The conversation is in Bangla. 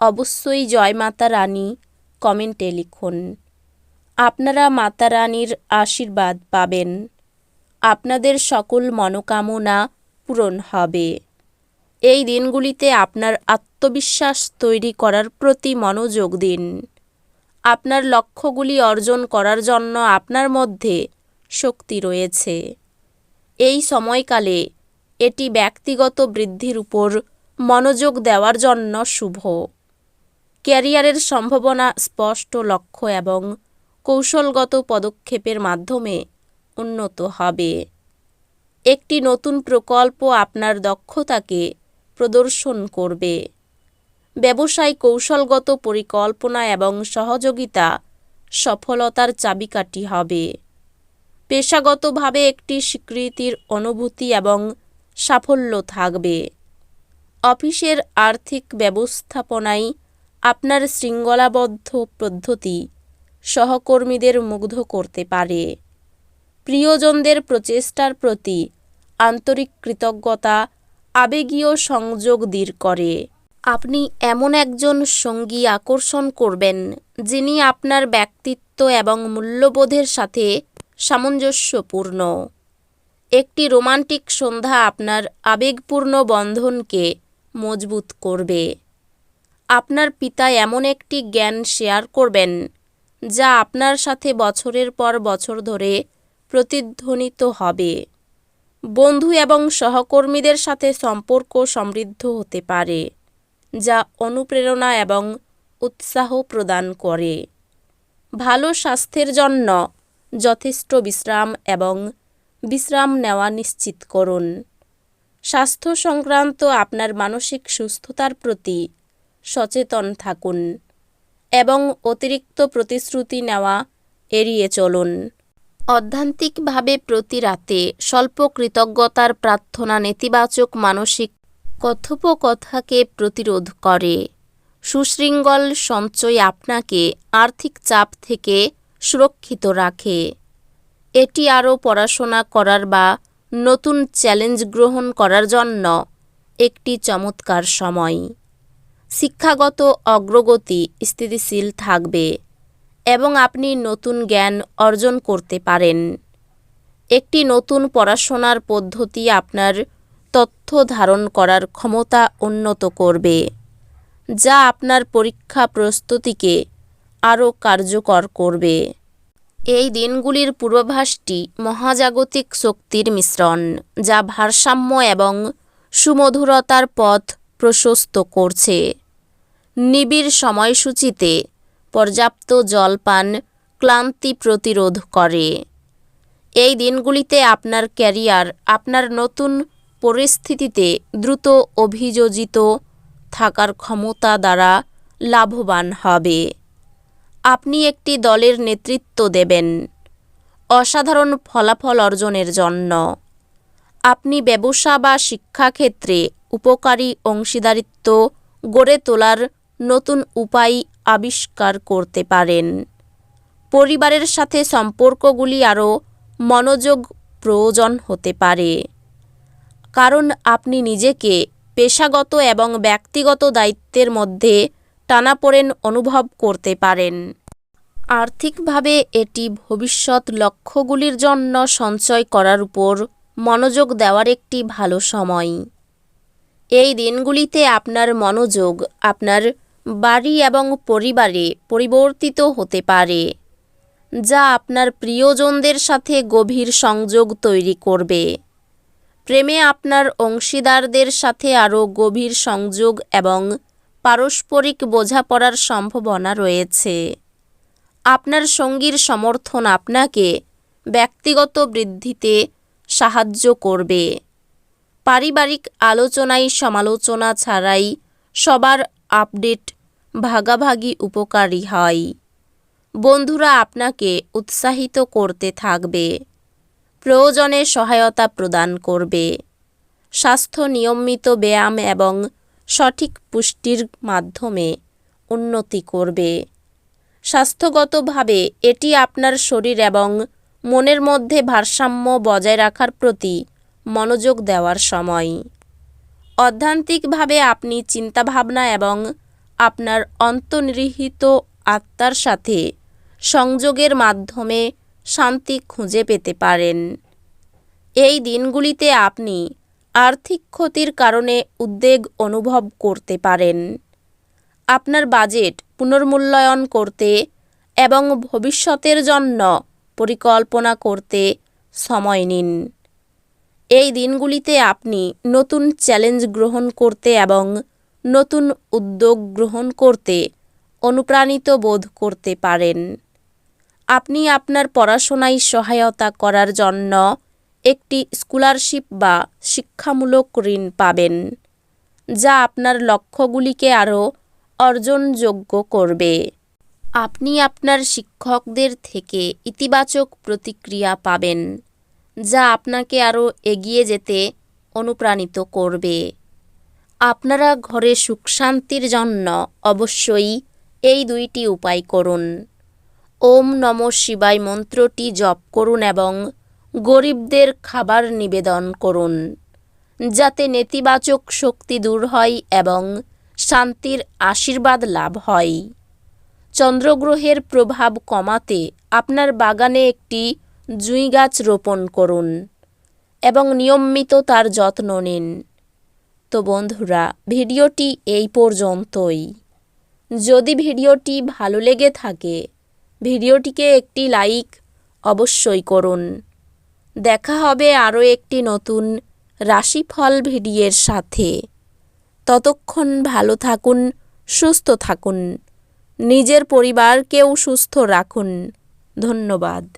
অবশ্যই জয় মাতা রানী কমেন্টে লিখুন। আপনারা মাতা রানীর আশীর্বাদ পাবেন। আপনাদের সকল মনোকামনা পূরণ হবে। এই দিনগুলিতে আপনার আত্মবিশ্বাস তৈরি করার প্রতি মনোযোগ দিন। আপনার লক্ষ্যগুলি অর্জন করার জন্য আপনার মধ্যে শক্তি রয়েছে। এই সময়কালে এটি ব্যক্তিগত বৃদ্ধির উপর মনোযোগ দেওয়ার জন্য শুভ। ক্যারিয়ারের সম্ভাবনা স্পষ্ট লক্ষ্য এবং কৌশলগত পদক্ষেপের মাধ্যমে উন্নত হবে। একটি নতুন প্রকল্প আপনার দক্ষতাকে প্রদর্শন করবে। ব্যবসায় কৌশলগত পরিকল্পনা এবং সহযোগিতা সফলতার চাবিকাঠি হবে। পেশাগতভাবে একটি স্বীকৃতির অনুভূতি এবং সাফল্য থাকবে। অফিসের আর্থিক ব্যবস্থাপনায় আপনার শৃঙ্খলাবদ্ধ পদ্ধতি সহকর্মীদের মুগ্ধ করতে পারে। প্রিয়জনদের প্রচেষ্টার প্রতি আন্তরিক কৃতজ্ঞতা, আবেগীয় সংযোগ দৃঢ় করে। আপনি এমন একজন সঙ্গী আকর্ষণ করবেন, যিনি আপনার ব্যক্তিত্ব এবং মূল্যবোধের সাথে সামঞ্জস্যপূর্ণ। একটি রোমান্টিক সন্ধ্যা আপনার আবেগপূর্ণ বন্ধনকে মজবুত করবে। আপনার পিতা এমন একটি জ্ঞান শেয়ার করবেন, যা আপনার সাথে বছরের পর বছর ধরে প্রতিধ্বনিত হবে। বন্ধু এবং সহকর্মীদের সাথে সম্পর্ক সমৃদ্ধ হতে পারে, যা অনুপ্রেরণা এবং উৎসাহ প্রদান করে। ভালো স্বাস্থ্যের জন্য যথেষ্ট বিশ্রাম এবং বিশ্রাম নেওয়া নিশ্চিত করুন। স্বাস্থ্য সংক্রান্ত আপনার মানসিক সুস্থতার প্রতি সচেতন থাকুন এবং অতিরিক্ত প্রতিশ্রুতি নেওয়া এড়িয়ে চলুন। অধ্যান্তিকভাবে প্রতি রাতে স্বল্প কৃতজ্ঞতার প্রার্থনা নেতিবাচক মানসিক কথোপকথাকে প্রতিরোধ করে। সুশৃঙ্গল সঞ্চয় আপনাকে আর্থিক চাপ থেকে সুরক্ষিত রাখে। এটি আরও পড়াশোনা করার বা নতুন চ্যালেঞ্জ গ্রহণ করার জন্য একটি চমৎকার সময়। শিক্ষাগত অগ্রগতি স্থিতিশীল থাকবে এবং আপনি নতুন জ্ঞান অর্জন করতে পারেন। একটি নতুন পড়াশোনার পদ্ধতি আপনার তথ্য ধারণ করার ক্ষমতা উন্নত করবে, যা আপনার পরীক্ষা প্রস্তুতিকে আরও কার্যকর করবে। এই দিনগুলির পূর্বাভাসটি মহাজাগতিক শক্তির মিশ্রণ, যা ভারসাম্য এবং সুমধুরতার পথ প্রশস্ত করছে। নিবিড় সময়সূচিতে পর্যাপ্ত জলপান ক্লান্তি প্রতিরোধ করে। এই দিনগুলিতে আপনার ক্যারিয়ার আপনার নতুন পরিস্থিতিতে দ্রুত অভিযোজিত থাকার ক্ষমতা দ্বারা লাভবান হবে। আপনি একটি দলের নেতৃত্ব দেবেন। অসাধারণ ফলাফল অর্জনের জন্য। আপনি ব্যবসা বা শিক্ষাক্ষেত্রে উপকারী অংশীদারিত্ব গড়ে তোলার নতুন উপায় আবিষ্কার করতে পারেন। পরিবারের সাথে সম্পর্কগুলি আরও মনোযোগ প্রয়োজন হতে পারে। কারণ আপনি নিজেকে পেশাগত এবং ব্যক্তিগত দায়িত্বের মধ্যে টানাপোড়েন অনুভব করতে পারেন। আর্থিকভাবে এটি ভবিষ্যৎ লক্ষ্যগুলির জন্য সঞ্চয় করার উপর মনোযোগ দেওয়ার একটি ভালো সময়। এই দিনগুলিতে আপনার মনোযোগ, আপনার বাড়ি এবং পরিবারে পরিবর্তিত হতে পারে, যা আপনার প্রিয়জনদের সাথে গভীর সংযোগ তৈরি করবে। প্রেমে আপনার অংশীদারদের সাথে আরও গভীর সংযোগ এবং পারস্পরিক বোঝাপড়ার সম্ভাবনা রয়েছে। আপনার সঙ্গীর সমর্থন আপনাকে ব্যক্তিগত বৃদ্ধিতে সাহায্য করবে। পারিবারিক আলোচনায় সমালোচনা ছাড়াই সবার আপডেট, ভাগাভাগি উপকারী হয়। বন্ধুরা আপনাকে উৎসাহিত করতে থাকবে, প্রয়োজনে সহায়তা প্রদান করবে। স্বাস্থ্য নিয়মিত ব্যায়াম এবং সঠিক পুষ্টির মাধ্যমে উন্নতি করবে। স্বাস্থ্যগতভাবে এটি আপনার শরীর এবং মনের মধ্যে ভারসাম্য বজায় রাখার প্রতি মনোযোগ দেওয়ার সময়। অধ্যান্তিকভাবে আপনি চিন্তাভাবনা এবং আপনার অন্তর্নিহিত আত্মার সাথে সংযোগের মাধ্যমে শান্তি খুঁজে পেতে পারেন। এই দিনগুলিতে আপনি আর্থিক ক্ষতির কারণে উদ্বেগ অনুভব করতে পারেন। আপনার বাজেট পুনর্মূল্যায়ন করতে এবং ভবিষ্যতের জন্য পরিকল্পনা করতে সময় নিন। এই দিনগুলিতে আপনি নতুন চ্যালেঞ্জ গ্রহণ করতে এবং নতুন উদ্যোগ গ্রহণ করতে অনুপ্রাণিত বোধ করতে পারেন। আপনি আপনার পড়াশোনায় সহায়তা করার জন্য একটি স্কলারশিপ বা শিক্ষামূলক ঋণ পাবেন, যা আপনার লক্ষ্যগুলিকে আরও অর্জনযোগ্য করবে। আপনি আপনার শিক্ষকদের থেকে ইতিবাচক প্রতিক্রিয়া পাবেন। যা আপনাকে আরও এগিয়ে যেতে অনুপ্রাণিত করবে। আপনারা ঘরে সুখ শান্তির জন্য অবশ্যই এই দুইটি উপায় করুন। ওম নম শিবায় মন্ত্রটি জপ করুন এবং গরিবদের খাবার নিবেদন করুন, যাতে নেতিবাচক শক্তি দূর হয় এবং শান্তির আশীর্বাদ লাভ হয়। চন্দ্রগ্রহের প্রভাব কমাতে আপনার বাগানে একটি জুঁই গাছ রোপণ করুন এবং নিয়মিত তার যত্ন নিন। তো বন্ধুরা, ভিডিওটি এই পর্যন্তই। যদি ভিডিওটি ভালো লেগে থাকে, ভিডিওটিকে একটি লাইক অবশ্যই করুন। দেখা হবে আরও একটি নতুন রাশিফল ভিডিওর সাথে। ততক্ষণ ভালো থাকুন, সুস্থ থাকুন, নিজের পরিবারকেও সুস্থ রাখুন। ধন্যবাদ।